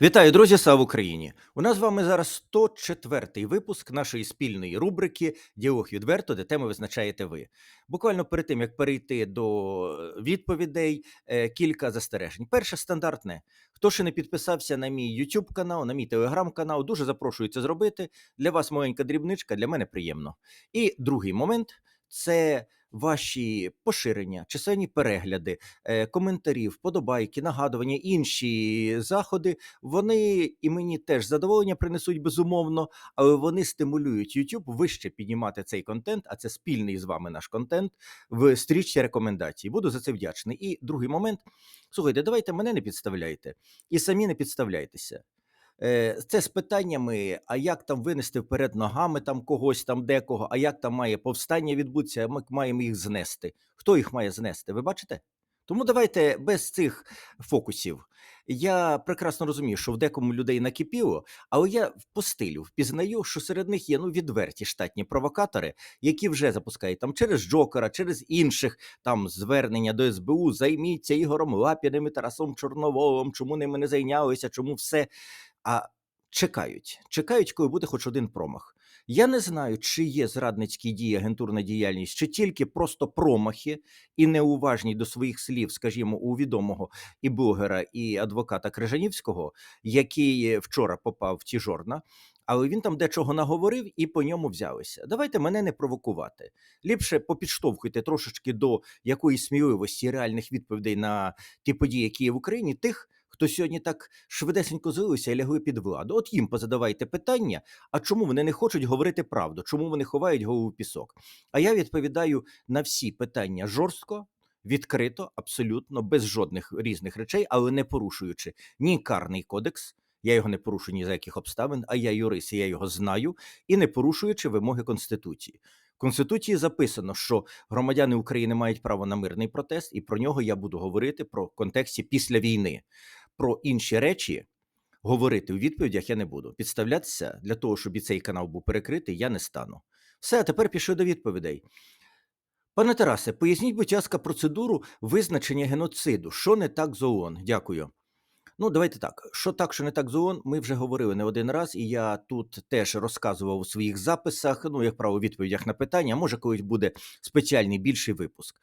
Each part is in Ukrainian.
Вітаю, друзі! Слава Україні! У нас з вами зараз 104-й випуск нашої спільної рубрики Діалог відверто, де теми визначаєте ви. Буквально перед тим як перейти до відповідей, е, кілька застережень. Перше стандартне. Хто ще не підписався на мій YouTube канал, на мій Telegram канал, дуже запрошую це зробити. Для вас маленька дрібничка, для мене приємно. І другий момент це ваші поширення, численні перегляди, е, коментарі, вподобайки, нагадування, інші заходи. Вони і мені теж задоволення принесуть безумовно, але вони стимулюють YouTube вище піднімати цей контент, а це спільний з вами наш контент в стрічці рекомендацій. Буду за це вдячний. І другий момент. Слухайте, давайте мене не підставляйте і самі не підставляйтеся. Е, Це з питаннями, а як там винести вперед ногами там когось, там декого, а як там має повстання відбутися, ми маємо їх знести. Хто їх має знести? Ви бачите? Тому давайте без цих фокусів. Я прекрасно розумію, що в декому людей накипіло, але я по стилю впізнаю, що серед них є ну відверті штатні провокатори, які вже запускають там через Джокера, через інших там звернення до СБУ, займіться Ігорем Лапіним і Тарасом Чорноволом, чому ними не зайнялися, чому все. А чекають, чекають, коли буде хоч один промах. Я не знаю, чи є зрадницькі дії, агентурна діяльність, чи тільки просто промахи і неуважні до своїх слів, скажімо, у відомого і блогера, і адвоката Крижанівського, який вчора попав в ті жорна. Але він там дечого наговорив і по ньому взялися. Давайте мене не провокувати. Ліпше попідштовхуйте трошечки до якоїсь сміливості реальних відповідей на ті події, які є в Україні, тих, хто сьогодні так швидесенько злився і лягли під владу. От їм позадавайте питання, а чому вони не хочуть говорити правду, чому вони ховають голову в пісок? А я відповідаю на всі питання жорстко. Відкрито, абсолютно, без жодних різних речей, але не порушуючи ні карний кодекс, я його не порушую ні за яких обставин, а я юрист, я його знаю, і не порушуючи вимоги Конституції. В Конституції записано, що громадяни України мають право на мирний протест, і про нього я буду говорити про контексті після війни. Про інші речі говорити у відповідях я не буду. Підставлятися для того, щоб і цей канал був перекритий, я не стану. Все, а тепер пішли до відповідей. Пане Тарасе, поясніть, будь ласка, процедуру визначення геноциду. Що не так з ООН? Дякую. Ну, давайте так. Що так, що не так з ООН, ми вже говорили не один раз, і я тут теж розказував у своїх записах, ну, як право, відповідях на питання, може, колись буде спеціальний більший випуск.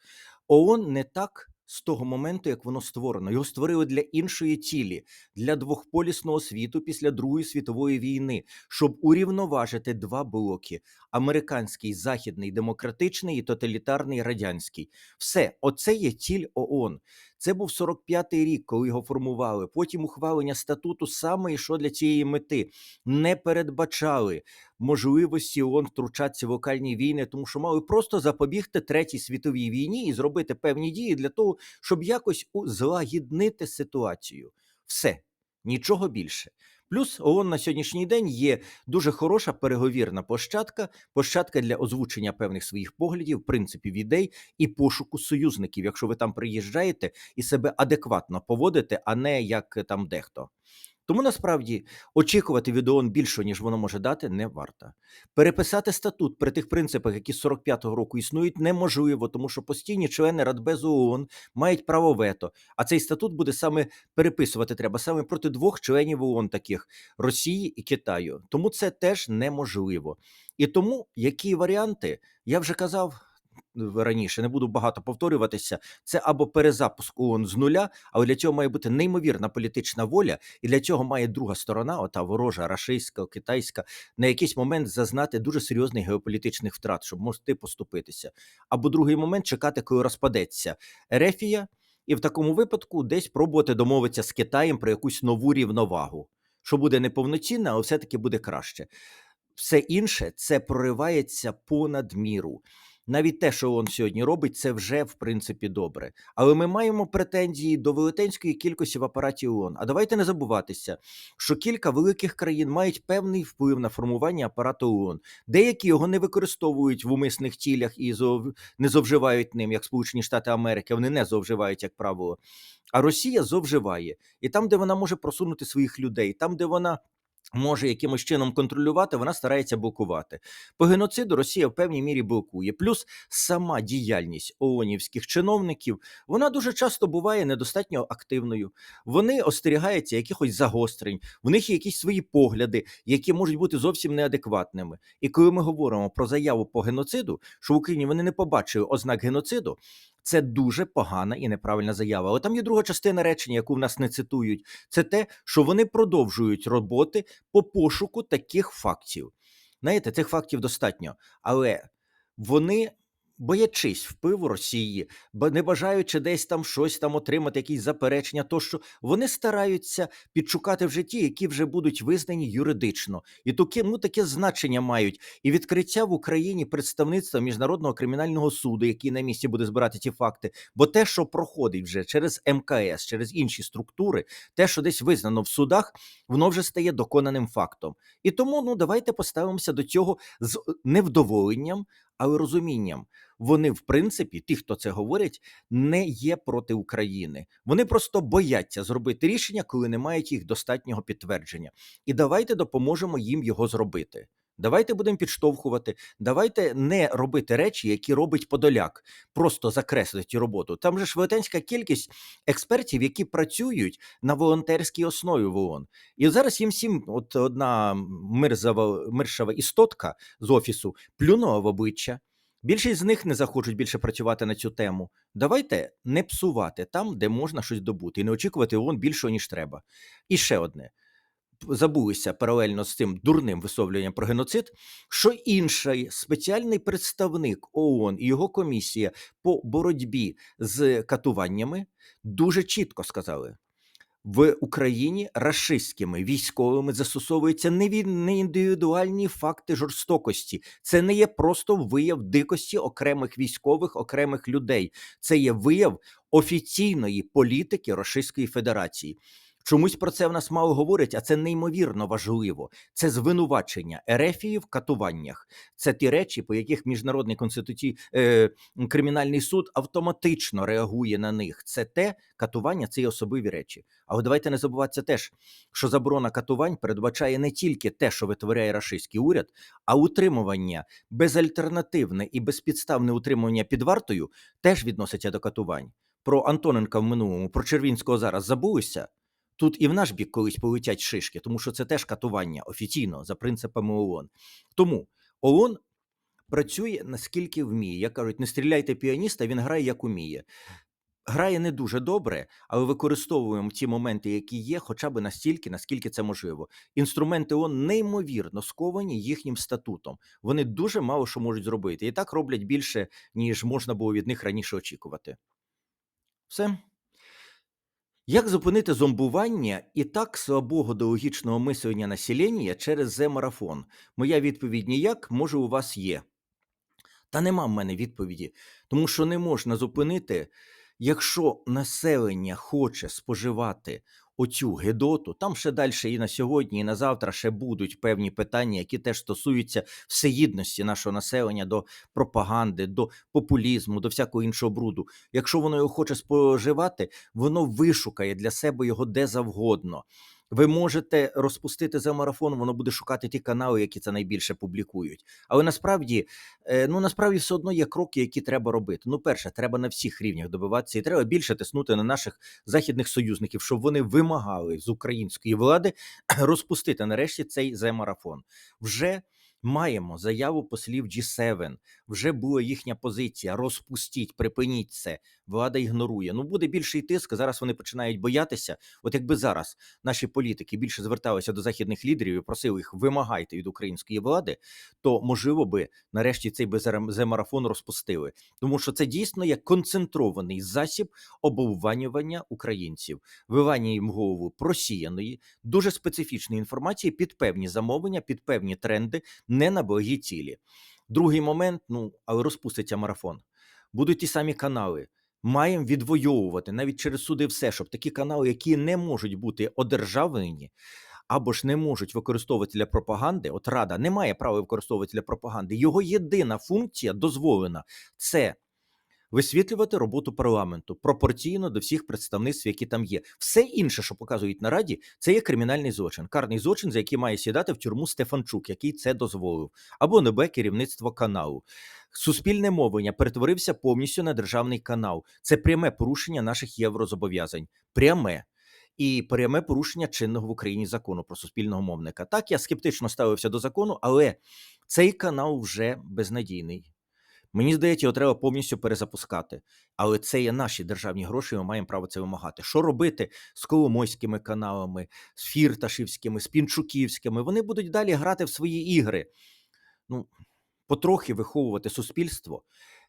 ООН не так з того моменту, як воно створено. Його створили для іншої цілі, для двохполісного світу після Другої світової війни, щоб урівноважити два блоки: американський, західний, демократичний і тоталітарний радянський. Все, оце є ціль ООН. Це був 45-й рік, коли його формували. Потім ухвалення статуту саме йшло для цієї мети. Не передбачали можливості ООН втручатися в локальні війни, тому що мали просто запобігти третій світовій війні і зробити певні дії для того, щоб якось злагіднити ситуацію. Все, нічого більше. Плюс ООН на сьогоднішній день є дуже хороша переговірна площадка, площадка для озвучення певних своїх поглядів, принципів ідей і пошуку союзників, якщо ви там приїжджаєте і себе адекватно поводите, а не як там дехто. Тому насправді очікувати від ООН більше, ніж воно може дати, не варто. Переписати статут при тих принципах, які з 45-го року існують, неможливо, тому що постійні члени Радбезу ООН мають право вето. А цей статут буде саме переписувати треба саме проти двох членів ООН, таких Росії і Китаю. Тому це теж неможливо. І тому які варіанти я вже казав раніше, не буду багато повторюватися. Це або перезапуск ООН з нуля, але для цього має бути неймовірна політична воля, і для цього має друга сторона, ота ворожа, рашистська, китайська, на якийсь момент зазнати дуже серйозних геополітичних втрат, щоб можете поступитися. Або другий момент чекати, коли розпадеться Ерефія, і в такому випадку десь пробувати домовитися з Китаєм про якусь нову рівновагу, що буде неповноцінна, але все-таки буде краще. Все інше це проривається понад міру навіть те, що ООН сьогодні робить, це вже в принципі добре. Але ми маємо претензії до велетенської кількості в апараті ООН. А давайте не забуватися, що кілька великих країн мають певний вплив на формування апарату ООН. Деякі його не використовують в умисних цілях і не зовживають ним, як Сполучені Штати Америки. Вони не зовживають, як правило. А Росія зовживає. І там, де вона може просунути своїх людей, там, де вона може якимось чином контролювати, вона старається блокувати. По геноциду Росія в певній мірі блокує. Плюс сама діяльність ООНівських чиновників вона дуже часто буває недостатньо активною. Вони остерігаються якихось загострень, в них є якісь свої погляди, які можуть бути зовсім неадекватними. І коли ми говоримо про заяву по геноциду, що в Україні вони не побачили ознак геноциду. Це дуже погана і неправильна заява. Але там є друга частина речення, яку в нас не цитують. Це те, що вони продовжують роботи по пошуку таких фактів. Знаєте, цих фактів достатньо, але вони. Боячись впливу Росії, не бажаючи десь там щось там отримати, якісь заперечення, тощо вони стараються підшукати в житті, які вже будуть визнані юридично, і таке, ну, таке значення мають і відкриття в Україні представництва міжнародного кримінального суду, який на місці буде збирати ці факти. Бо те, що проходить вже через МКС, через інші структури, те, що десь визнано в судах, воно вже стає доконаним фактом. І тому ну давайте поставимося до цього з невдоволенням, але розумінням. Вони, в принципі, ті, хто це говорять, не є проти України. Вони просто бояться зробити рішення, коли не мають їх достатнього підтвердження. І давайте допоможемо їм його зробити. Давайте будемо підштовхувати. Давайте не робити речі, які робить Подоляк, просто закреслити роботу. Там же ж велетенська кількість експертів, які працюють на волонтерській основі в ООН. І зараз їм всім, от одна мирзава, миршава істотка з офісу плюнула в обличчя. Більшість з них не захочуть більше працювати на цю тему. Давайте не псувати там, де можна щось добути, і не очікувати ООН більшого, ніж треба. І ще одне. Забулися паралельно з цим дурним висловлюванням про геноцид, що інший спеціальний представник ООН і його комісія по боротьбі з катуваннями дуже чітко сказали: в Україні рашистськими військовими застосовуються не від- не індивідуальні факти жорстокості. Це не є просто вияв дикості окремих військових, окремих людей. Це є вияв офіційної політики Російської Федерації. Чомусь про це в нас мало говорять, а це неймовірно важливо. Це звинувачення Ерефії в катуваннях. Це ті речі, по яких міжнародний конституцій е, кримінальний суд автоматично реагує на них. Це те катування, це є особливі речі. Але давайте не забуватися теж, що заборона катувань передбачає не тільки те, що витворяє рашистський уряд, а утримування безальтернативне і безпідставне утримування під вартою теж відноситься до катувань. Про Антоненка в минулому, про Червінського зараз забулися. Тут і в наш бік колись полетять шишки, тому що це теж катування офіційно за принципами ООН. Тому ООН працює наскільки вміє. Як кажуть, не стріляйте піаніста, він грає як уміє. Грає не дуже добре, але використовуємо ті моменти, які є, хоча б настільки, наскільки це можливо. Інструменти ООН неймовірно сковані їхнім статутом. Вони дуже мало що можуть зробити. І так роблять більше, ніж можна було від них раніше очікувати. Все. Як зупинити зомбування і так слабого логічного мислення населення через земарафон? Моя відповідь ніяк, може, у вас є. Та нема в мене відповіді, тому що не можна зупинити, якщо населення хоче споживати оцю гедоту, там ще далі і на сьогодні, і на завтра ще будуть певні питання, які теж стосуються всеїдності нашого населення до пропаганди, до популізму, до всякого іншого бруду. Якщо воно його хоче споживати, воно вишукає для себе його де завгодно. Ви можете розпустити за марафон, воно буде шукати ті канали, які це найбільше публікують. Але насправді, е, ну насправді все одно є кроки, які треба робити. Ну, перше, треба на всіх рівнях добиватися, і треба більше тиснути на наших західних союзників, щоб вони вимагали з української влади розпустити нарешті цей марафон. Вже маємо заяву послів G7, вже була їхня позиція. Розпустіть, припиніть це. Влада ігнорує. Ну буде більший тиск. Зараз вони починають боятися. От якби зараз наші політики більше зверталися до західних лідерів і просили їх вимагайте від української влади, то можливо би нарешті цей марафон розпустили, тому що це дійсно є концентрований засіб обовванювання українців, вивання їм голову просіяної, дуже специфічної інформації під певні замовлення, під певні тренди, не на благі цілі. Другий момент: ну але розпуститься марафон. Будуть ті самі канали. Маємо відвоювати навіть через суди все, щоб такі канали, які не можуть бути одержавлені, або ж не можуть використовувати для пропаганди. От Рада не має права використовувати для пропаганди. Його єдина функція дозволена це висвітлювати роботу парламенту пропорційно до всіх представництв, які там є. Все інше, що показують на раді, це є кримінальний злочин, карний злочин, за який має сідати в тюрму Стефанчук, який це дозволив, або НБ керівництво каналу. Суспільне мовлення перетворився повністю на державний канал. Це пряме порушення наших єврозобов'язань. Пряме. І пряме порушення чинного в Україні закону про суспільного мовника. Так, я скептично ставився до закону, але цей канал вже безнадійний. Мені здається, його треба повністю перезапускати. Але це є наші державні гроші, і ми маємо право це вимагати. Що робити з коломойськими каналами, з фірташівськими, з пінчуківськими? Вони будуть далі грати в свої ігри. Ну, потрохи виховувати суспільство,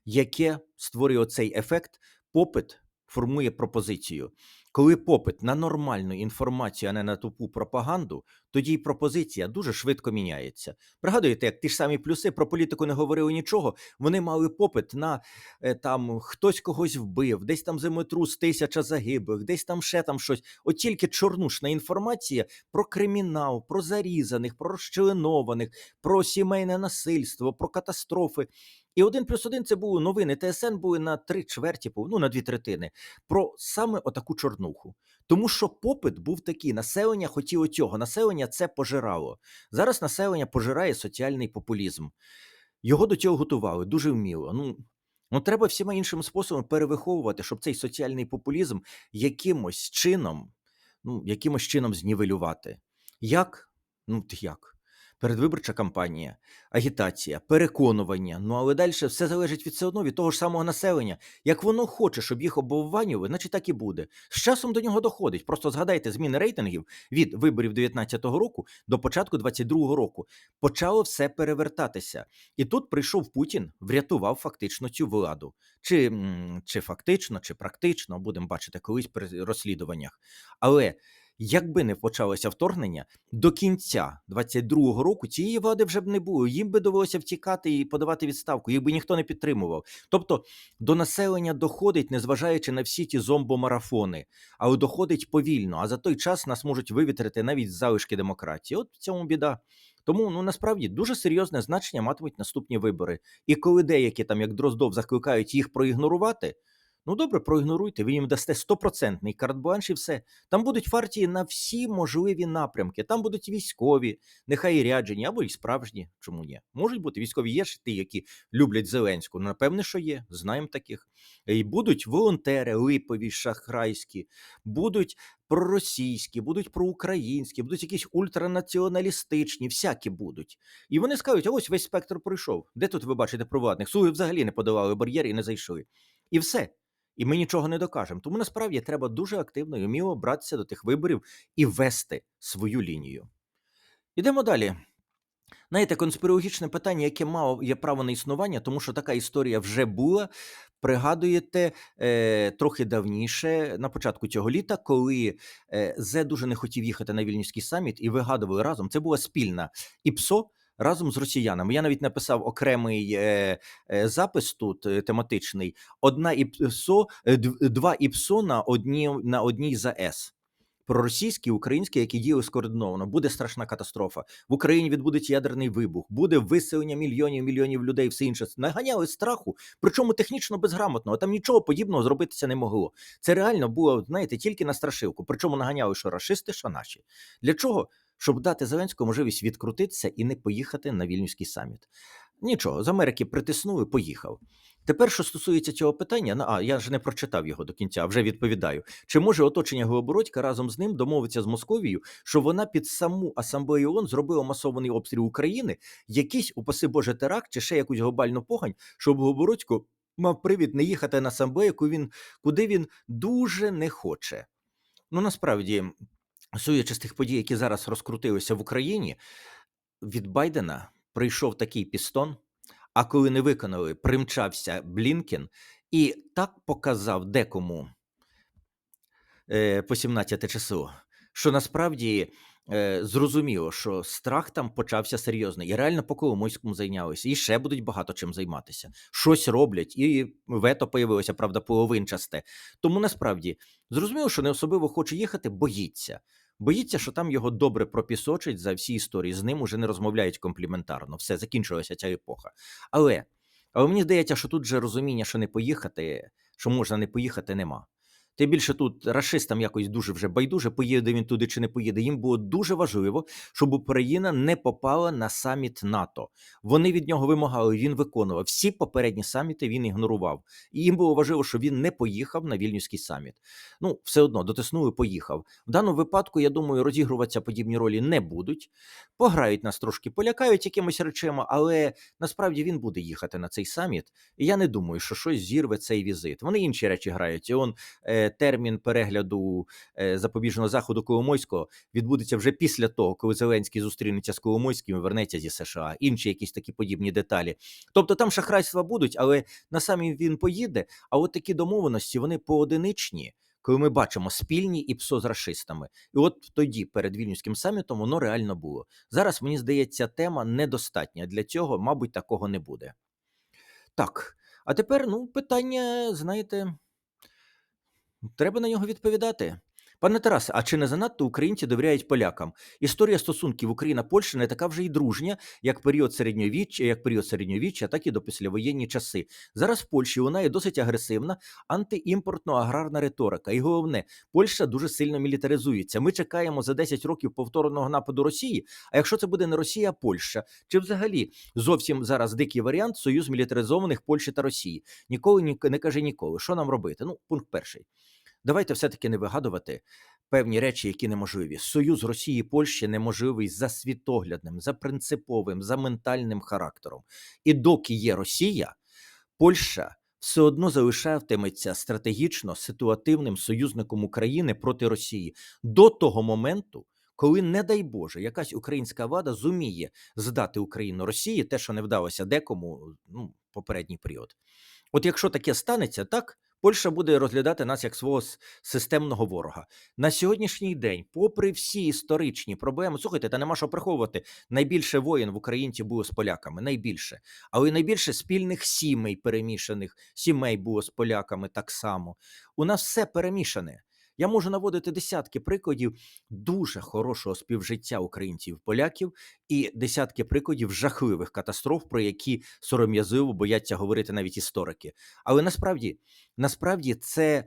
яке створює цей ефект, попит формує пропозицію. Коли попит на нормальну інформацію, а не на тупу пропаганду, тоді й пропозиція дуже швидко міняється. Пригадуєте, як ті ж самі плюси про політику не говорили нічого, вони мали попит на е, там хтось когось вбив, десь там землетрус, тисяча загиблих, десь там ще там щось. От тільки чорнушна інформація про кримінал, про зарізаних, про розчленованих, про сімейне насильство, про катастрофи. І один плюс один це були новини. ТСН були на три чверті, ну на дві третини, про саме отаку чорнуху. Тому що попит був такий: населення хотіло цього. Населення це пожирало. Зараз населення пожирає соціальний популізм. Його до цього готували дуже вміло. Ну, ну треба всіма іншими способами перевиховувати, щоб цей соціальний популізм якимось чином, ну, якимось чином знівелювати. Як? Ну, як? Передвиборча кампанія, агітація, переконування. Ну але далі все залежить від все одно від того ж самого населення. Як воно хоче, щоб їх обовванювали, значить так і буде. З часом до нього доходить. Просто згадайте зміни рейтингів від виборів 19-го року до початку 22-го року. Почало все перевертатися. І тут прийшов Путін, врятував фактично цю владу. Чи, чи фактично, чи практично, будемо бачити колись при розслідуваннях. Але Якби не почалося вторгнення, до кінця 22-го року цієї влади вже б не було. Їм би довелося втікати і подавати відставку, їх би ніхто не підтримував. Тобто до населення доходить, незважаючи на всі ті зомбомарафони, але доходить повільно. А за той час нас можуть вивітрити навіть залишки демократії. От в цьому біда. Тому ну насправді дуже серйозне значення матимуть наступні вибори. І коли деякі там, як Дроздов, закликають їх проігнорувати. Ну добре, проігноруйте, ви їм дасте стопроцентний карт-бланш і все. Там будуть партії на всі можливі напрямки. Там будуть військові, нехай і ряджені, або й справжні. Чому ні? Можуть бути військові є ж ті, які люблять Зеленську. Напевне, що є, знаємо таких. І будуть волонтери, липові, шахрайські, будуть проросійські, будуть проукраїнські, будуть якісь ультранаціоналістичні, всякі будуть. І вони скажуть: а ось весь спектр пройшов. Де тут ви бачите провладних? Слуги взагалі не подавали бар'єр і не зайшли. І все і ми нічого не докажемо. Тому насправді треба дуже активно і вміло братися до тих виборів і вести свою лінію. Ідемо далі. Знаєте, конспірологічне питання, яке мало є право на існування, тому що така історія вже була. Пригадуєте е, трохи давніше, на початку цього літа, коли е, Зе дуже не хотів їхати на Вільнюський саміт і вигадували разом. Це була спільна ІПСО разом з росіянами. Я навіть написав окремий е, е, запис тут е, тематичний: одна ІПСО, е, два ІПСО на одній на одній ЗАЕС. Проросійські, українські, які діяли скоординовано, буде страшна катастрофа. В Україні відбудеться ядерний вибух, буде виселення мільйонів мільйонів людей. Все інше наганяли страху, причому технічно безграмотно. Там нічого подібного зробитися не могло. Це реально було, знаєте, тільки на страшилку. Причому наганяли, що рашисти, що наші. Для чого? Щоб дати Зеленському можливість відкрутитися і не поїхати на вільнюський саміт. Нічого, з Америки притиснули, поїхав. Тепер, що стосується цього питання, ну, а я ж не прочитав його до кінця, вже відповідаю. Чи може оточення Голобородька разом з ним домовитися з Московією, що вона під саму асамблею ООН зробила масований обстріл України, якийсь, упаси Боже, теракт чи ще якусь глобальну погань, щоб Голобородько мав привід не їхати на асамблею, куди він дуже не хоче. Ну насправді Судячи з тих подій, які зараз розкрутилися в Україні, від Байдена прийшов такий пістон. А коли не виконали, примчався Блінкен і так показав декому е, по 17 часу, що насправді е, зрозуміло, що страх там почався серйозно, і реально по Коломойському зайнялися, і ще будуть багато чим займатися. Щось роблять, і вето появилося, правда, половинчасте. Тому насправді зрозуміло, що не особливо хоче їхати, боїться. Боїться, що там його добре пропісочать за всі історії. З ним уже не розмовляють компліментарно. Все закінчилася ця епоха. Але Але мені здається, що тут же розуміння, що не поїхати, що можна не поїхати, нема. Тим більше тут рашистам якось дуже вже байдуже, поїде він туди чи не поїде. Їм було дуже важливо, щоб Україна не попала на саміт НАТО. Вони від нього вимагали, він виконував. Всі попередні саміти він ігнорував. І їм було важливо, щоб він не поїхав на вільнюський саміт. Ну, все одно дотиснули, поїхав. В даному випадку, я думаю, розігруватися подібні ролі не будуть. Пограють нас трошки, полякають якимось речима, але насправді він буде їхати на цей саміт. І я не думаю, що щось зірве цей візит. Вони інші речі грають. І он е, термін перегляду е, запобіжного заходу Коломойського відбудеться вже після того, коли Зеленський зустрінеться з Коломойським і вернеться зі США. Інші якісь такі подібні деталі. Тобто там шахрайства будуть, але на самі він поїде. А от такі домовленості вони поодиничні. Коли ми бачимо спільні і ПСО з расистами, і от тоді перед вільнюським самітом воно реально було. Зараз мені здається, тема недостатня для цього, мабуть, такого не буде. Так, а тепер ну питання, знаєте, треба на нього відповідати. Пане Тарасе, а чи не занадто українці довіряють полякам? Історія стосунків Україна-Польща не така вже й дружня, як період середньовіччя, як період середньовіччя, так і до післявоєнні часи. Зараз в Польщі вона є досить агресивна, антиімпортно-аграрна риторика. І головне, Польща дуже сильно мілітаризується. Ми чекаємо за 10 років повторного нападу Росії. А якщо це буде не Росія, а Польща, чи взагалі зовсім зараз дикий варіант союз мілітаризованих Польщі та Росії? Ніколи ні, не каже ніколи. Що нам робити? Ну, пункт перший. Давайте все-таки не вигадувати певні речі, які неможливі. Союз Росії і Польщі неможливий за світоглядним, за принциповим, за ментальним характером. І доки є Росія, Польща все одно залишатиметься стратегічно ситуативним союзником України проти Росії до того моменту, коли, не дай Боже, якась українська влада зуміє здати Україну Росії, те, що не вдалося декому ну, попередній період. От якщо таке станеться, так. Польща буде розглядати нас як свого системного ворога на сьогоднішній день, попри всі історичні проблеми, слухайте, та нема що приховувати. Найбільше воїн в Українці було з поляками, найбільше, але й найбільше спільних сімей перемішаних сімей було з поляками так само. У нас все перемішане. Я можу наводити десятки прикладів дуже хорошого співжиття українців поляків і десятки прикладів жахливих катастроф, про які сором'язливо бояться говорити навіть історики. Але насправді, насправді, це.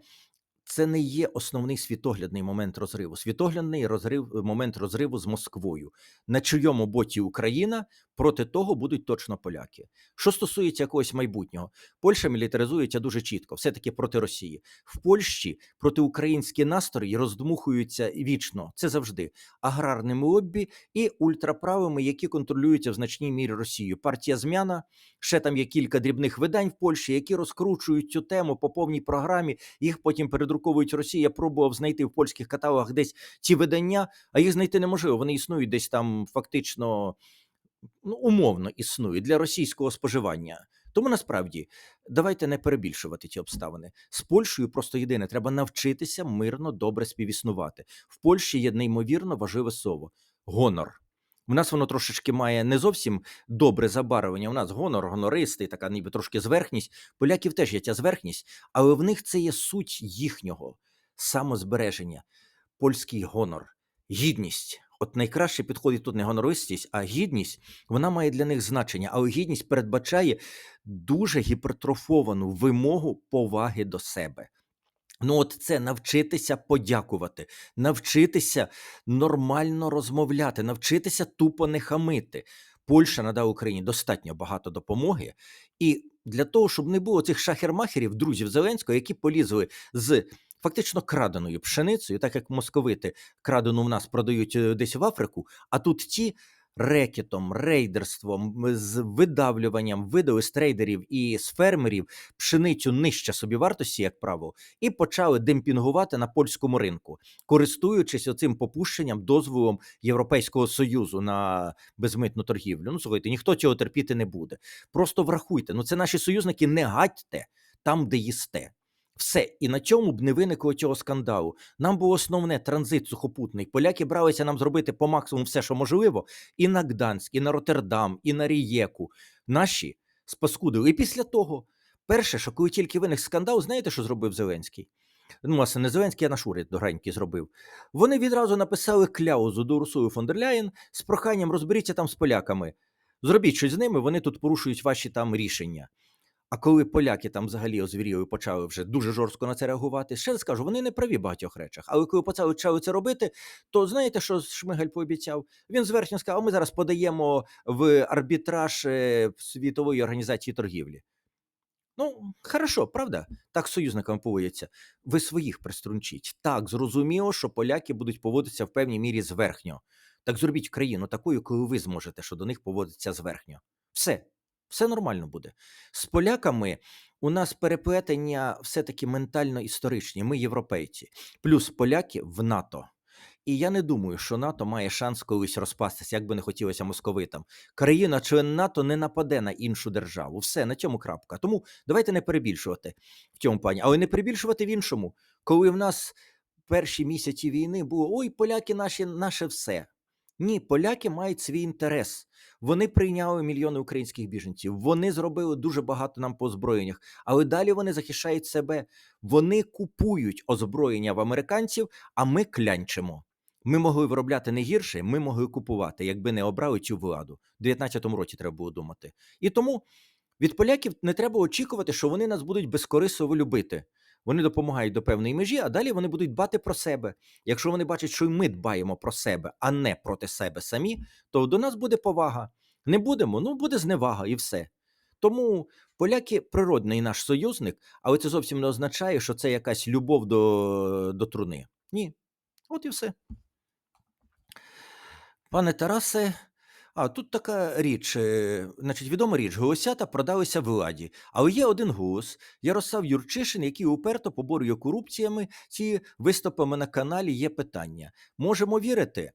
Це не є основний світоглядний момент розриву. Світоглядний розрив момент розриву з Москвою, на чийому боці Україна проти того будуть точно поляки. Що стосується якогось майбутнього, Польща мілітаризується дуже чітко, все таки проти Росії. В Польщі протиукраїнські настрої роздмухуються вічно. Це завжди аграрними лоббі і ультраправими, які контролюються в значній мірі Росією. Партія змяна ще там є кілька дрібних видань в Польщі, які розкручують цю тему по повній програмі. Їх потім передруковують Росія. Я пробував знайти в польських каталогах десь ці видання, а їх знайти неможливо. Вони існують десь там фактично ну, умовно існують для російського споживання. Тому насправді давайте не перебільшувати ці обставини. З Польщею просто єдине, треба навчитися мирно добре співіснувати. В Польщі є неймовірно важливе слово гонор. У нас воно трошечки має не зовсім добре забарвлення. У нас гонор, гонористи, така ніби трошки зверхність. Поляків теж є ця зверхність, але в них це є суть їхнього самозбереження, польський гонор, гідність. От найкраще підходить тут не гонористість, а гідність вона має для них значення, але гідність передбачає дуже гіпертрофовану вимогу поваги до себе. Ну, от це навчитися подякувати, навчитися нормально розмовляти, навчитися тупо не хамити. Польща надала Україні достатньо багато допомоги, і для того, щоб не було цих шахермахерів, друзів Зеленського, які полізли з фактично краденою пшеницею, так як московити крадену в нас продають е, десь в Африку, а тут ті рекетом, рейдерством, з видавлюванням видали з трейдерів і з фермерів пшеницю нижче собівартості, як правило, і почали демпінгувати на польському ринку, користуючись оцим попущенням дозволом Європейського союзу на безмитну торгівлю. Ну слухайте, ніхто цього терпіти не буде. Просто врахуйте, ну це наші союзники, не гадьте там, де їсте. Все, і на цьому б не виникло цього скандалу. Нам був основне транзит сухопутний. Поляки бралися нам зробити по максимуму все, що можливо, і на Гданськ, і на Роттердам, і на Рієку. Наші спаскудили. І після того, перше, що коли тільки виник скандал, знаєте, що зробив Зеленський? Ну, власне, не Зеленський, а наш уряд догранький зробив. Вони відразу написали кляузу до Урсули фон дер з проханням розберіться там з поляками. Зробіть щось з ними, вони тут порушують ваші там рішення. А коли поляки там взагалі озвіріли, почали вже дуже жорстко на це реагувати, ще раз кажу, вони не праві в багатьох речах. Але коли почали це робити, то знаєте, що Шмигаль пообіцяв? Він зверхньо сказав: «А ми зараз подаємо в арбітраж е, світової організації торгівлі. Ну, хорошо, правда? Так з союзниками поводяться. Ви своїх приструнчіть. Так, зрозуміло, що поляки будуть поводитися в певній мірі зверхньо. Так зробіть країну такою, коли ви зможете, що до них поводиться зверхньо. Все, все нормально буде. З поляками у нас переплетення все-таки ментально-історичні. Ми європейці, плюс поляки в НАТО. І я не думаю, що НАТО має шанс колись розпастися, як би не хотілося московитам. Країна, член НАТО, не нападе на іншу державу. Все на цьому крапка. Тому давайте не перебільшувати в цьому плані, але не перебільшувати в іншому, коли в нас перші місяці війни було ой, поляки наші, наше все. Ні, поляки мають свій інтерес. Вони прийняли мільйони українських біженців. Вони зробили дуже багато нам по озброєннях, але далі вони захищають себе. Вони купують озброєння в американців, а ми клянчимо. Ми могли виробляти не гірше, ми могли купувати, якби не обрали цю владу. У 19-му році треба було думати. І тому від поляків не треба очікувати, що вони нас будуть безкорисливо любити. Вони допомагають до певної межі, а далі вони будуть дбати про себе. Якщо вони бачать, що й ми дбаємо про себе, а не проти себе самі, то до нас буде повага. Не будемо, ну буде зневага і все. Тому поляки природний наш союзник, але це зовсім не означає, що це якась любов до, до труни. Ні. От і все. Пане Тарасе, а тут така річ, е, значить, відома річ, голосята продалися владі. Але є один голос Ярослав Юрчишин, який уперто поборює корупціями. Ці виступами на каналі є питання. Можемо вірити?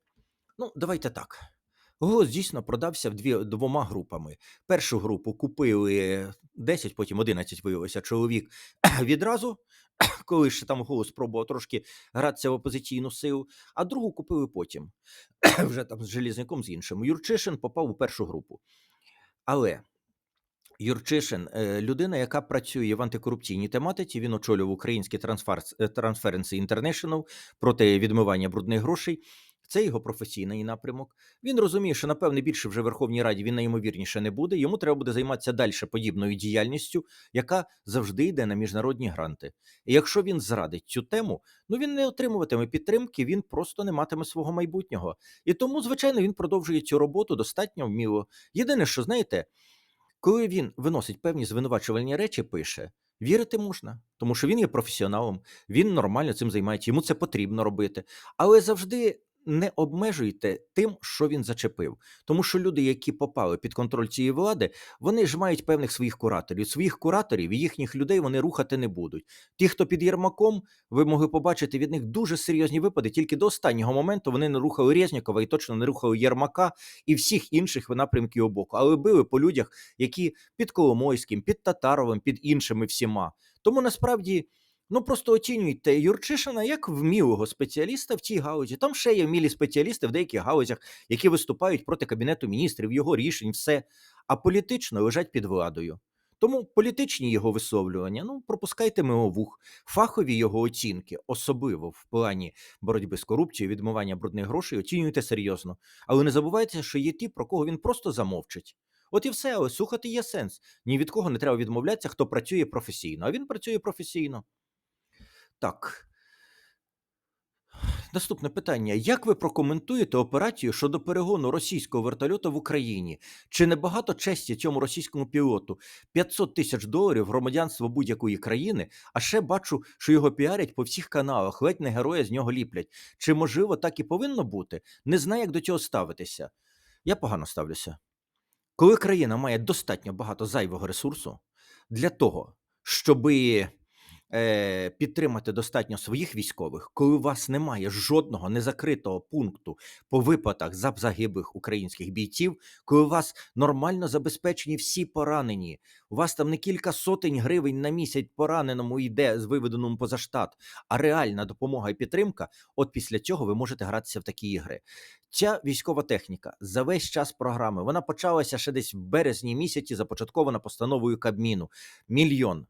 Ну, давайте так. Голос дійсно продався в дві, двома групами. Першу групу купили 10, потім 11 виявилося чоловік відразу, коли ще там голос пробував трошки гратися в опозиційну силу, а другу купили потім, вже там з Желізняком з іншим. Юрчишин попав у першу групу. Але Юрчишин, е, людина, яка працює в антикорупційній тематиці, він очолював Transfers- е, Transparency International проти відмивання брудних грошей. Це його професійний напрямок. Він розуміє, що напевне більше вже в Верховній Раді він найімовірніше не буде. Йому треба буде займатися далі подібною діяльністю, яка завжди йде на міжнародні гранти. І якщо він зрадить цю тему, ну він не отримуватиме підтримки, він просто не матиме свого майбутнього. І тому, звичайно, він продовжує цю роботу достатньо вміло. Єдине, що знаєте, коли він виносить певні звинувачувальні речі, пише. Вірити можна, тому що він є професіоналом, він нормально цим займається, йому це потрібно робити. Але завжди не обмежуйте тим, що він зачепив. Тому що люди, які попали під контроль цієї влади, вони ж мають певних своїх кураторів. Своїх кураторів і їхніх людей вони рухати не будуть. Ті, хто під Єрмаком, ви могли побачити від них дуже серйозні випади. Тільки до останнього моменту вони не рухали Резнікова і точно не рухали Єрмака і всіх інших напрямків обоку. Але били по людях, які під Коломойським, під Татаровим, під іншими всіма. Тому насправді. Ну просто оцінюйте Юрчишина як вмілого спеціаліста в цій галузі. Там ще є вмілі спеціалісти в деяких галузях, які виступають проти кабінету міністрів, його рішень, все, а політично лежать під владою. Тому політичні його висловлювання, ну пропускайте мимо вух, фахові його оцінки, особливо в плані боротьби з корупцією, відмивання брудних грошей, оцінюйте серйозно. Але не забувайте, що є ті, про кого він просто замовчить. От і все, але слухати є сенс. Ні від кого не треба відмовлятися, хто працює професійно, а він працює професійно. Так. Наступне питання: як ви прокоментуєте операцію щодо перегону російського вертольота в Україні? Чи небагато честі цьому російському пілоту? 500 тисяч доларів громадянство будь-якої країни, а ще бачу, що його піарять по всіх каналах, ледь не героя з нього ліплять. Чи можливо так і повинно бути? Не знаю, як до цього ставитися. Я погано ставлюся. Коли країна має достатньо багато зайвого ресурсу для того, щоби е, підтримати достатньо своїх військових, коли у вас немає жодного незакритого пункту по виплатах за загиблих українських бійців, коли у вас нормально забезпечені всі поранені, у вас там не кілька сотень гривень на місяць пораненому йде з виведеному поза штат, а реальна допомога і підтримка, от після цього ви можете гратися в такі ігри. Ця військова техніка за весь час програми вона почалася ще десь в березні місяці, започаткована постановою Кабміну. Мільйон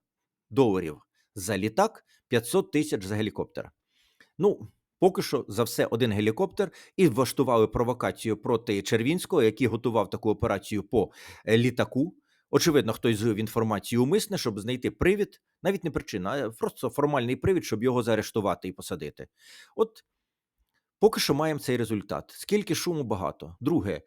доларів за літак, 500 тисяч за гелікоптер. Ну, поки що за все один гелікоптер і влаштували провокацію проти Червінського, який готував таку операцію по е, літаку. Очевидно, хтось злив інформацію умисне, щоб знайти привід, навіть не причина, а просто формальний привід, щоб його заарештувати і посадити. От поки що маємо цей результат. Скільки шуму багато. Друге,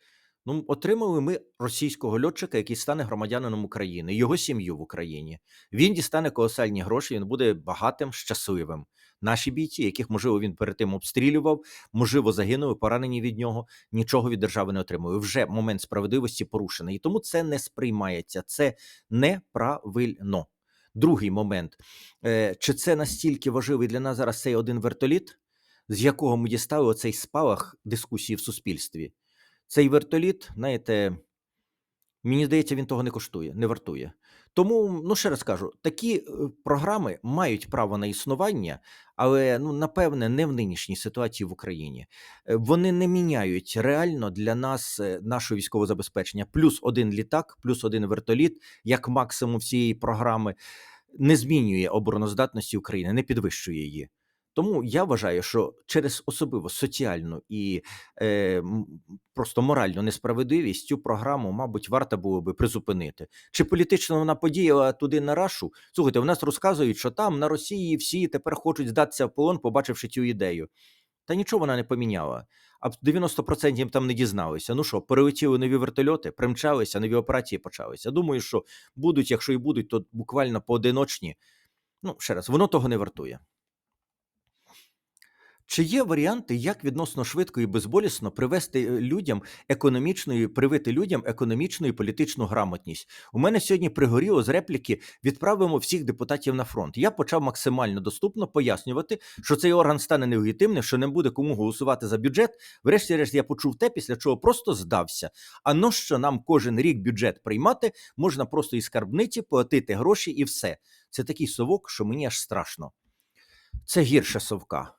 ну отримали ми російського льотчика, який стане громадянином України, його сім'ю в Україні. Він дістане колосальні гроші, він буде багатим, щасливим. Наші бійці, яких, можливо, він перед тим обстрілював, можливо, загинули, поранені від нього, нічого від держави не отримує. Вже момент справедливості порушений. І тому це не сприймається. Це неправильно. Другий момент: Е, чи це настільки важливий для нас зараз цей один вертоліт, з якого ми дістали оцей спалах дискусії в суспільстві? Цей вертоліт, знаєте, мені здається, він того не коштує, не вартує. Тому, ну ще раз кажу, такі е, програми мають право на існування, але ну напевне не в нинішній ситуації в Україні. Е, Вони не міняють реально для нас е, нашого військового забезпечення. Плюс один літак, плюс один вертоліт, як максимум всієї програми, не змінює обороноздатності України, не підвищує її. Тому я вважаю, що через особливо соціальну і е, просто моральну несправедливість цю програму, мабуть, варто було би призупинити. Чи політично вона подіяла туди на рашу? Слухайте, в нас розказують, що там на Росії всі тепер хочуть здатися в полон, побачивши цю ідею. Та нічого вона не поміняла. А 90% їм там не дізналися. Ну що, перелетіли нові вертольоти, примчалися, нові операції почалися. Думаю, що будуть, якщо і будуть, то буквально поодиночні. Ну, ще раз, воно того не вартує. Чи є варіанти, як відносно швидко і безболісно привести е, людям економічної, привити людям економічну і політичну грамотність? У мене сьогодні пригоріло з репліки відправимо всіх депутатів на фронт. Я почав максимально доступно пояснювати, що цей орган стане нелегітимним, що не буде кому голосувати за бюджет. Врешті-решт я почув те, після чого просто здався. А ну що нам кожен рік бюджет приймати, можна просто із скарбниці платити гроші і все. Це такий совок, що мені аж страшно. Це гірше совка.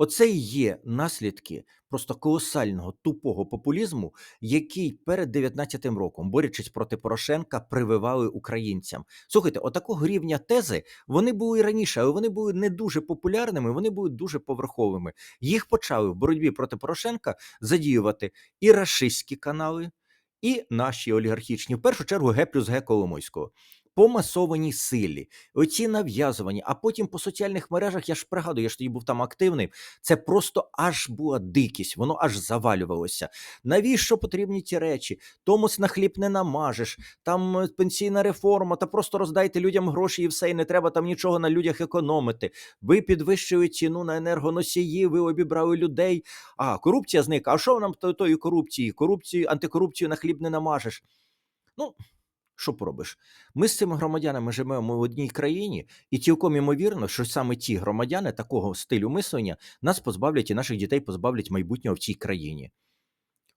Оце і є наслідки просто колосального тупого популізму, який перед 19-тим роком, борючись проти Порошенка, прививали українцям. Слухайте, отакого рівня тези вони були і раніше, але вони були не дуже популярними, вони були дуже поверховими. Їх почали в боротьбі проти Порошенка задіювати і рашистські канали, і наші олігархічні, в першу чергу Г плюс Г Коломойського. По масованій силі, оці нав'язувані, а потім по соціальних мережах, я ж пригадую, я ж тоді був там активний. Це просто аж була дикість, воно аж завалювалося. Навіщо потрібні ті речі? Томос на хліб не намажеш, там е, пенсійна реформа, та просто роздайте людям гроші і все, і не треба там нічого на людях економити. Ви підвищили ціну на енергоносії, ви обібрали людей. А корупція зникла. А що нам тої корупції? Корупцію, антикорупцію на хліб не намажеш. Ну, що поробиш? Ми з цими громадянами живемо в одній країні, і цілком імовірно, що саме ті громадяни такого стилю мислення нас позбавлять і наших дітей позбавлять майбутнього в цій країні.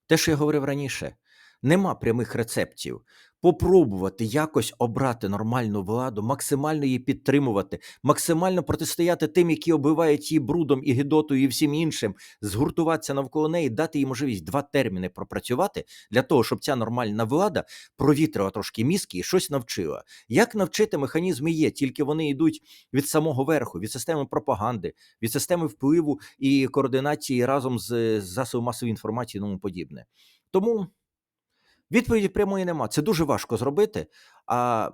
Те, що я говорив раніше, нема прямих рецептів. Попробувати якось обрати нормальну владу, максимально її підтримувати, максимально протистояти тим, які оббивають її брудом і гидотою і всім іншим, згуртуватися навколо неї, дати їй можливість два терміни пропрацювати для того, щоб ця нормальна влада провітрила трошки мізки і щось навчила. Як навчити механізми є, тільки вони йдуть від самого верху, від системи пропаганди, від системи впливу і координації разом з засобом масової інформації і тому подібне. Тому відповіді прямої нема. Це дуже важко зробити, а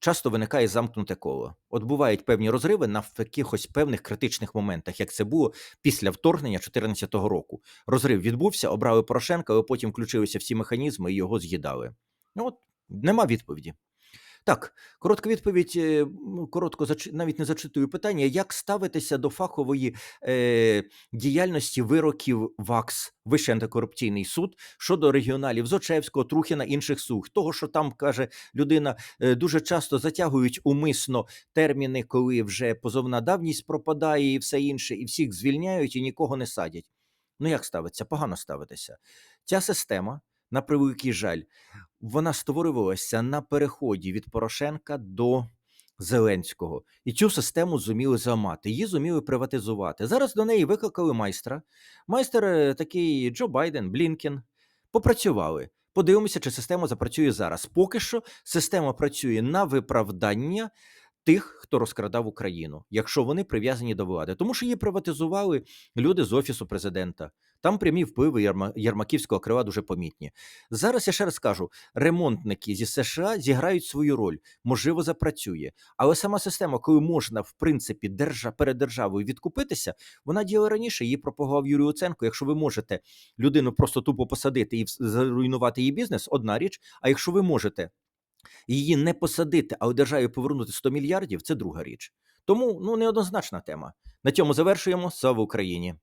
часто виникає замкнуте коло. От бувають певні розриви на якихось певних критичних моментах, як це було після вторгнення 2014 року. Розрив відбувся, обрали Порошенка, але потім включилися всі механізми і його з'їдали. Ну от нема відповіді. Так, коротка відповідь. е, Коротко зач- навіть не зачитую питання. Як ставитися до фахової е, діяльності вироків ВАКС, Вищий антикорупційний суд щодо регіоналів Зочевського, Трухіна, інших суг? Того, що там каже людина, е, дуже часто затягують умисно терміни, коли вже позовна давність пропадає і все інше, і всіх звільняють і нікого не садять. Ну як ставиться? Погано ставитися. Ця система, на превеликий жаль, вона створювалася на переході від Порошенка до Зеленського, і цю систему зуміли зламати, її зуміли приватизувати. Зараз до неї викликали майстра. Майстер е, такий Джо Байден, Блінкен. Попрацювали. Подивимося, чи система запрацює зараз. Поки що система працює на виправдання тих, хто розкрадав Україну, якщо вони прив'язані до влади, тому що її приватизували люди з офісу президента. Там прямі впливи Єрмаківського крила дуже помітні. Зараз я ще раз кажу: ремонтники зі США зіграють свою роль, можливо, запрацює. Але сама система, коли можна в принципі держа перед державою відкупитися, вона діяла раніше. Її пропагував Юрій Луценко. Якщо ви можете людину просто тупо посадити і зруйнувати її бізнес, одна річ. А якщо ви можете її не посадити, а у державі повернути 100 мільярдів, це друга річ. Тому ну неоднозначна тема. На цьому завершуємо. Слава Україні!